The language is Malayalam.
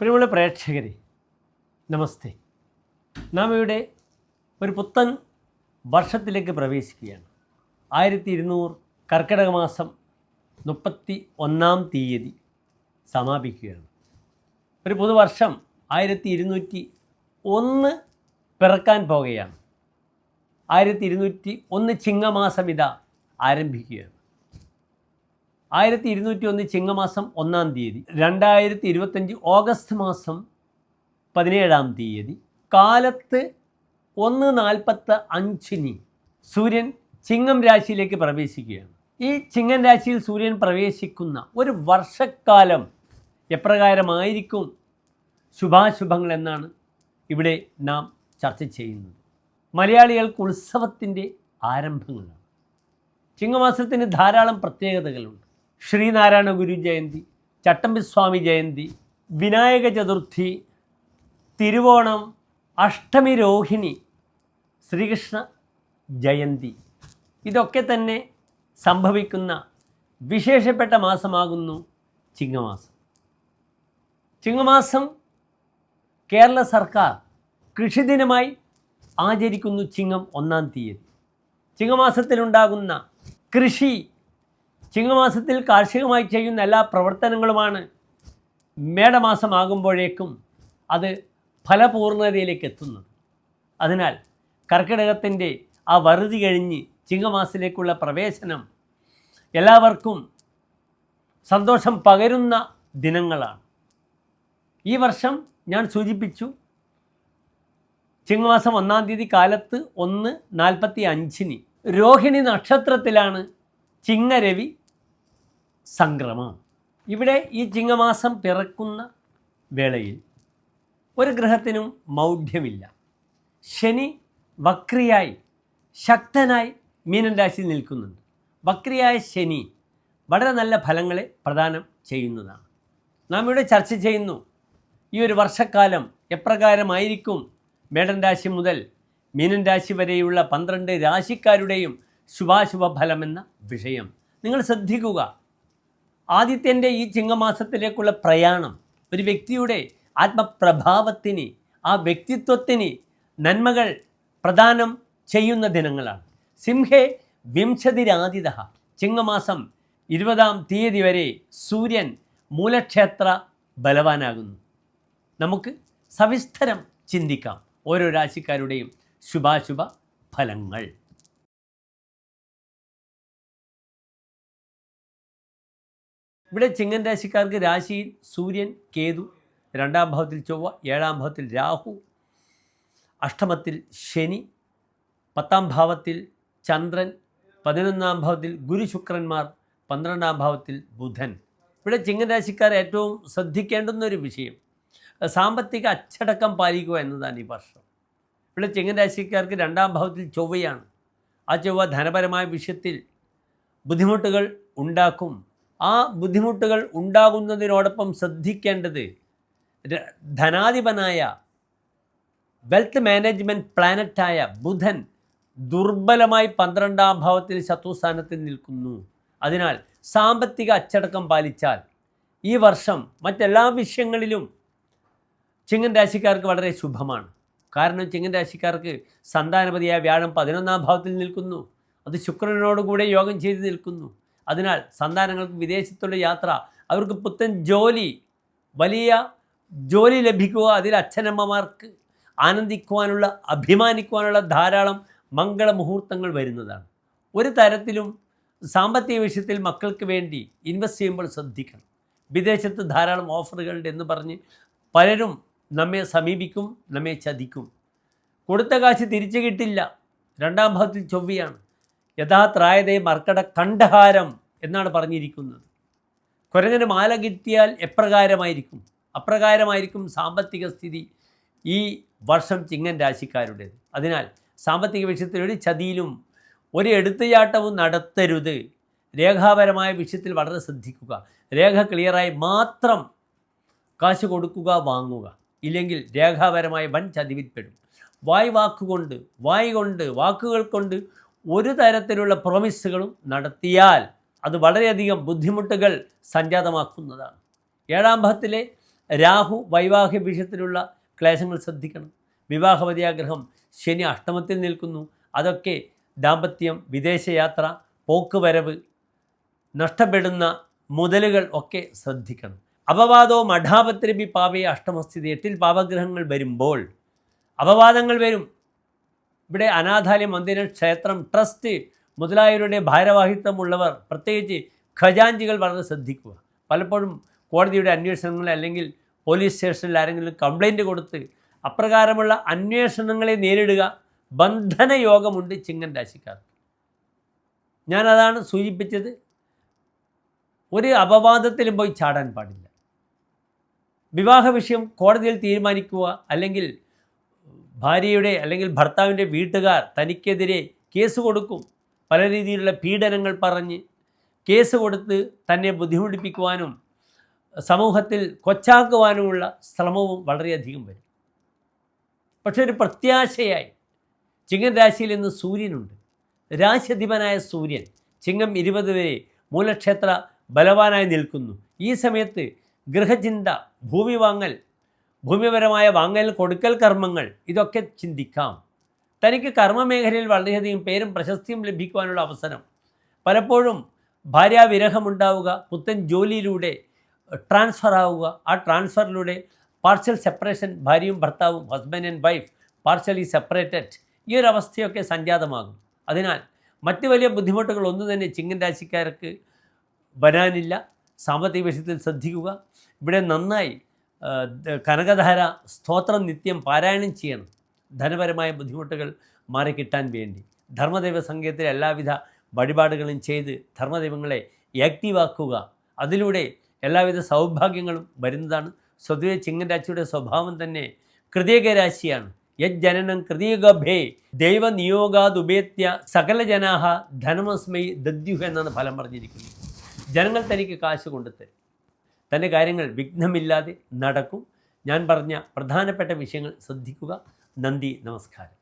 പ്രിയമുള്ള പ്രേക്ഷകരെ നമസ്തേ. നാം ഇവിടെ ഒരു പുത്തൻ വർഷത്തിലേക്ക് പ്രവേശിക്കുകയാണ്. ആയിരത്തി ഇരുന്നൂറ് കർക്കിടക മാസം മുപ്പത്തി ഒന്നാം തീയതി സമാപിക്കുകയാണ്. ഒരു പുതുവർഷം ആയിരത്തി ഇരുന്നൂറ്റി ഒന്ന് പിറക്കാൻ പോകുകയാണ് ആയിരത്തി ഇരുന്നൂറ്റി ഒന്ന് ചിങ്ങമാസം ഇതാ ആരംഭിക്കുകയാണ്. ആയിരത്തി ഇരുന്നൂറ്റി ഒന്ന് ചിങ്ങമാസം ഒന്നാം തീയതി രണ്ടായിരത്തി ഇരുപത്തഞ്ച് ഓഗസ്റ്റ് മാസം പതിനേഴാം തീയതി കാലത്ത് ഒന്ന് നാൽപ്പത്ത് അഞ്ചിന് സൂര്യൻ ചിങ്ങം രാശിയിലേക്ക് പ്രവേശിക്കുകയാണ്. ഈ ചിങ്ങൻ രാശിയിൽ സൂര്യൻ പ്രവേശിക്കുന്ന ഒരു വർഷക്കാലം എപ്രകാരമായിരിക്കും ശുഭാശുഭങ്ങൾ എന്നാണ് ഇവിടെ നാം ചർച്ച ചെയ്യുന്നത്. മലയാളികൾക്ക് ഉത്സവത്തിന്റെ ആരംഭങ്ങളാണ്. ചിങ്ങമാസത്തിന് ധാരാളം പ്രത്യേകതകളുണ്ട്. ശ്രീനാരായണ ഗുരു ജയന്തി ചട്ടമ്പിസ്വാമി ജയന്തി വിനായക ചതുർത്ഥി തിരുവോണം അഷ്ടമി രോഹിണി ശ്രീകൃഷ്ണ ജയന്തി. ഇതൊക്കെ തന്നെ സംഭവിക്കുന്ന വിശേഷപ്പെട്ട മാസമാകുന്നു ചിങ്ങമാസം. ചിങ്ങമാസം കേരള സർക്കാർ കൃഷിദിനമായി ആചരിക്കുന്നു ചിങ്ങം ഒന്നാം തീയതി. ചിങ്ങമാസത്തിലുണ്ടാകുന്ന കൃഷി ചിങ്ങമാസത്തിൽ കാർഷികമായി ചെയ്യുന്ന എല്ലാ പ്രവർത്തനങ്ങളുമാണ് മേടമാസമാകുമ്പോഴേക്കും അത് ഫലപൂർണതയിലേക്ക് എത്തുന്നത്. അതിനാൽ കർക്കിടകത്തിന്റെ ആ വറുതി കഴിഞ്ഞ് ചിങ്ങമാസത്തിലേക്കുള്ള പ്രവേശനം എല്ലാവർക്കും സന്തോഷം പകരുന്ന ദിനങ്ങളാണ്. ഈ വർഷം ഞാൻ സൂചിപ്പിച്ചു ചിങ്ങമാസം ഒന്നാം തീയതി കാലത്ത് ഒന്ന് നാൽപ്പത്തി അഞ്ചിന് രോഹിണി നക്ഷത്രത്തിലാണ് ചിങ്ങരവി സംക്രമം. ഇവിടെ ഈ ചിങ്ങമാസം പിറക്കുന്ന വേളയിൽ ഒരു ഗ്രഹത്തിനും മൗഢ്യമില്ല. ശനി വക്രിയായി ശക്തനായി മീനൻ രാശിയിൽ നിൽക്കുന്നുണ്ട്. വക്രിയായ ശനി വളരെ നല്ല ഫലങ്ങളെ പ്രദാനം ചെയ്യുന്നതാണ്. നാം ഇവിടെ ചർച്ച ചെയ്യുന്നു ഈ ഒരു വർഷക്കാലം എപ്രകാരമായിരിക്കും മേടൻ രാശി മുതൽ മീനൻ രാശി വരെയുള്ള പന്ത്രണ്ട് രാശിക്കാരുടെയും ശുഭാശുഭ ഫലമെന്ന വിഷയം. നിങ്ങൾ ശ്രദ്ധിക്കുക ആദിത്യന്റെ ഈ ചിങ്ങമാസത്തിലേക്കുള്ള പ്രയാണം ഒരു വ്യക്തിയുടെ ആത്മപ്രഭാവത്തിന് ആ വ്യക്തിത്വത്തിന് നന്മകൾ പ്രദാനം ചെയ്യുന്ന ദിനങ്ങളാണ്. സിംഹേ വിംശതിരാതിഥ ചിങ്ങമാസം ഇരുപതാം തീയതി വരെ സൂര്യൻ മൂലക്ഷേത്ര ബലവാനാകുന്നു. നമുക്ക് സവിസ്തരം ചിന്തിക്കാം. ഓരോ രാശിക്കാരുടെയും ശുഭാശുഭ ഫലങ്ങൾ ഇവിടെ ചിങ്ങൻ രാശിക്കാർക്ക് രാശിയിൽ സൂര്യൻ കേതു രണ്ടാം ഭാവത്തിൽ ചൊവ്വ ഏഴാം ഭാവത്തിൽ രാഹു അഷ്ടമത്തിൽ ശനി പത്താം ഭാവത്തിൽ ചന്ദ്രൻ പതിനൊന്നാം ഭാവത്തിൽ ഗുരു ശുക്രന്മാർ പന്ത്രണ്ടാം ഭാവത്തിൽ ബുധൻ. ഇവിടെ ചിങ്ങൻ രാശിക്കാർ ഏറ്റവും ശ്രദ്ധിക്കേണ്ടുന്ന ഒരു വിഷയം സാമ്പത്തിക അച്ചടക്കം പാലിക്കുക എന്നതാണ് ഈ വർഷം. ഇവിടെ ചിങ്ങൻ രാശിക്കാർക്ക് രണ്ടാം ഭാവത്തിൽ ചൊവ്വയാണ്. ആ ചൊവ്വ ധനപരമായ വിഷയത്തിൽ ബുദ്ധിമുട്ടുകൾ ഉണ്ടാക്കും. ആ ബുദ്ധിമുട്ടുകൾ ഉണ്ടാകുന്നതിനോടൊപ്പം ശ്രദ്ധിക്കേണ്ടത് ധനാധിപനായ വെൽത്ത് മാനേജ്മെന്റ് പ്ലാനറ്റായ ബുധൻ ദുർബലമായി പന്ത്രണ്ടാം ഭാവത്തിൽ ശത്രുസ്ഥാനത്തിൽ നിൽക്കുന്നു. അതിനാൽ സാമ്പത്തിക അച്ചടക്കം പാലിച്ചാൽ ഈ വർഷം മറ്റെല്ലാ വിഷയങ്ങളിലും ചിങ്ങൻ രാശിക്കാർക്ക് വളരെ ശുഭമാണ്. കാരണം ചിങ്ങൻ രാശിക്കാർക്ക് സന്താനപതിയായ വ്യാഴം പതിനൊന്നാം ഭാവത്തിൽ നിൽക്കുന്നു. അത് ശുക്രനോടുകൂടെ യോഗം ചെയ്ത് നിൽക്കുന്നു. അതിനാൽ സന്താനങ്ങൾക്ക് വിദേശത്തുള്ള യാത്ര അവർക്ക് പുത്തൻ ജോലി വലിയ ജോലി ലഭിക്കുക അതിൽ അച്ഛനമ്മമാർക്ക് ആനന്ദിക്കുവാനുള്ള അഭിമാനിക്കുവാനുള്ള ധാരാളം മംഗളമുഹൂർത്തങ്ങൾ വരുന്നതാണ്. ഒരു തരത്തിലും സാമ്പത്തിക വിഷയത്തിൽ മക്കൾക്ക് വേണ്ടി ഇൻവെസ്റ്റ് ചെയ്യുമ്പോൾ ശ്രദ്ധിക്കണം. വിദേശത്ത് ധാരാളം ഓഫറുകളുണ്ട് എന്ന് പറഞ്ഞ് പലരും നമ്മെ സമീപിക്കും നമ്മെ ചതിക്കും. കൊടുത്ത കാശ് തിരിച്ചു കിട്ടില്ല. രണ്ടാം ഭാഗത്തിൽ ചൊവ്വയാണ്. യഥാത്രായതേ മർക്കട കണ്ഠഹാരം എന്നാണ് പറഞ്ഞിരിക്കുന്നത്. കുരങ്ങന് മാല കിട്ടിയാൽ എപ്രകാരമായിരിക്കും? അപ്രകാരമായിരിക്കും സാമ്പത്തിക സ്ഥിതി ഈ വർഷം ചിങ്ങൻ രാശിക്കാരുടേത്. അതിനാൽ സാമ്പത്തിക വിഷയത്തിൽ ഒരു ചതിയിലും ഒരു എടുത്തുചാട്ടവും നടത്തരുത്. രേഖാപരമായ വിഷയത്തിൽ വളരെ ശ്രദ്ധിക്കുക. രേഖ ക്ലിയറായി മാത്രം കാശ് കൊടുക്കുക വാങ്ങുക. ഇല്ലെങ്കിൽ രേഖാപരമായ വൻ ചതിവിൽപ്പെടും. വായ് വാക്കുകൊണ്ട് വായ് കൊണ്ട് വാക്കുകൾ കൊണ്ട് ഒരു തരത്തിലുള്ള പ്രോമിസുകളും നടത്തിയാൽ അത് വളരെയധികം ബുദ്ധിമുട്ടുകൾ സംജാതമാക്കുന്നതാണ്. ഏഴാം ഭാഗത്തിലെ രാഹു വൈവാഹിക വിഷയത്തിലുള്ള ക്ലേശങ്ങൾ ശ്രദ്ധിക്കണം. വിവാഹവതിയാഗ്രഹം ശനി അഷ്ടമത്തിൽ നിൽക്കുന്നു. അതൊക്കെ ദാമ്പത്യം വിദേശയാത്ര പോക്കുവരവ് നഷ്ടപ്പെടുന്ന മുതലുകൾ ഒക്കെ ശ്രദ്ധിക്കണം. അപവാദവും അഠാപത്രി പാവയെ അഷ്ടമസ്ഥിതി എട്ടിൽ പാപഗ്രഹങ്ങൾ വരുമ്പോൾ അപവാദങ്ങൾ വരും. ഇവിടെ അനാഥാലി മന്ദിരം ക്ഷേത്രം ട്രസ്റ്റ് മുതലായവരുടെ ഭാരവാഹിത്വമുള്ളവർ പ്രത്യേകിച്ച് ഖജാഞ്ചികൾ വളരെ ശ്രദ്ധിക്കുക. പലപ്പോഴും കോടതിയുടെ അന്വേഷണങ്ങൾ അല്ലെങ്കിൽ പോലീസ് സ്റ്റേഷനിൽ ആരെങ്കിലും കംപ്ലൈന്റ് കൊടുത്ത് അപ്രകാരമുള്ള അന്വേഷണങ്ങളെ നേരിടുക ബന്ധനയോഗമുണ്ട് ചിങ്ങൻ രാശിക്കാർക്ക്. ഞാനതാണ് സൂചിപ്പിച്ചത്. ഒരു അപവാദത്തിലും പോയി ചാടാൻ പാടില്ല. വിവാഹ വിഷയം കോടതിയിൽ തീരുമാനിക്കുക അല്ലെങ്കിൽ ഭാര്യയുടെ അല്ലെങ്കിൽ ഭർത്താവിന്റെ വീട്ടുകാർ തനിക്കെതിരെ കേസ് കൊടുക്കും. പല രീതിയിലുള്ള പീഡനങ്ങൾ പറഞ്ഞ് കേസ് കൊടുത്ത് തന്നെ ബുദ്ധിമുട്ടിപ്പിക്കുവാനും സമൂഹത്തിൽ കൊച്ചാക്കുവാനുമുള്ള ശ്രമവും വളരെയധികം വരും. പക്ഷെ ഒരു പ്രത്യാശയായി ചിങ്ങൻ രാശിയിൽ ഇന്ന് സൂര്യനുണ്ട്. രാശിധിപനായ സൂര്യൻ ചിങ്ങം ഇരുപത് വരെ മൂലക്ഷേത്ര ബലവാനായി നിൽക്കുന്നു. ഈ സമയത്ത് ഗൃഹചിന്ത ഭൂമി വാങ്ങൽ ഭൂമിപരമായ വാങ്ങൽ കൊടുക്കൽ കർമ്മങ്ങൾ ഇതൊക്കെ ചിന്തിക്കാം. തനിക്ക് കർമ്മമേഖലയിൽ വളരെയധികം പേരും പ്രശസ്തിയും ലഭിക്കുവാനുള്ള അവസരം. പലപ്പോഴും ഭാര്യാവിരഹമുണ്ടാവുക പുത്തൻ ജോലിയിലൂടെ ട്രാൻസ്ഫർ ആവുക ആ ട്രാൻസ്ഫറിലൂടെ പാർഷ്യൽ സെപ്പറേഷൻ ഭാര്യയും ഭർത്താവും husband and wife partially separated ഈ ഒരു അവസ്ഥയൊക്കെ സംജാതമാകും. അതിനാൽ മറ്റ് വലിയ ബുദ്ധിമുട്ടുകൾ ഒന്നും തന്നെ ചിങ്ങൻ രാശിക്കാർക്ക് വരാനില്ല. സാമ്പത്തിക വിഷയത്തിൽ ശ്രദ്ധിക്കുക. ഇവിടെ നന്നായി കനകധാര സ്തോത്രം നിത്യം പാരായണം ചെയ്യണം. ധനപരമായ ബുദ്ധിമുട്ടുകൾ മാറിക്കിട്ടാൻ വേണ്ടി. ധർമ്മദൈവ സംഘത്തിലെ എല്ലാവിധ വഴിപാടുകളും ചെയ്ത് ധർമ്മദൈവങ്ങളെ ആക്റ്റീവാക്കുക. അതിലൂടെ എല്ലാവിധ സൗഭാഗ്യങ്ങളും വരുന്നതാണ്. സ്വതവേ ചിങ്ങൻ രാശിയുടെ സ്വഭാവം തന്നെ കൃതീക രാശിയാണ് യജ്ജനനം കൃതീകഭേ ദൈവനിയോഗാതുപേത്യ സകല ജനാഹ ധനമസ്മൈ ദദ്യുഹ എന്നാണ് ഫലം പറഞ്ഞിരിക്കുന്നത്. ജനങ്ങൾ തനിക്ക് കാശ് കൊണ്ടുതരും തന്റെ കാര്യങ്ങൾ വിഘ്നമില്ലാതെ നടക്കും. ഞാൻ പറഞ്ഞ പ്രധാനപ്പെട്ട വിഷയങ്ങൾ ശ്രദ്ധിക്കുക. നന്ദി നമസ്കാരം.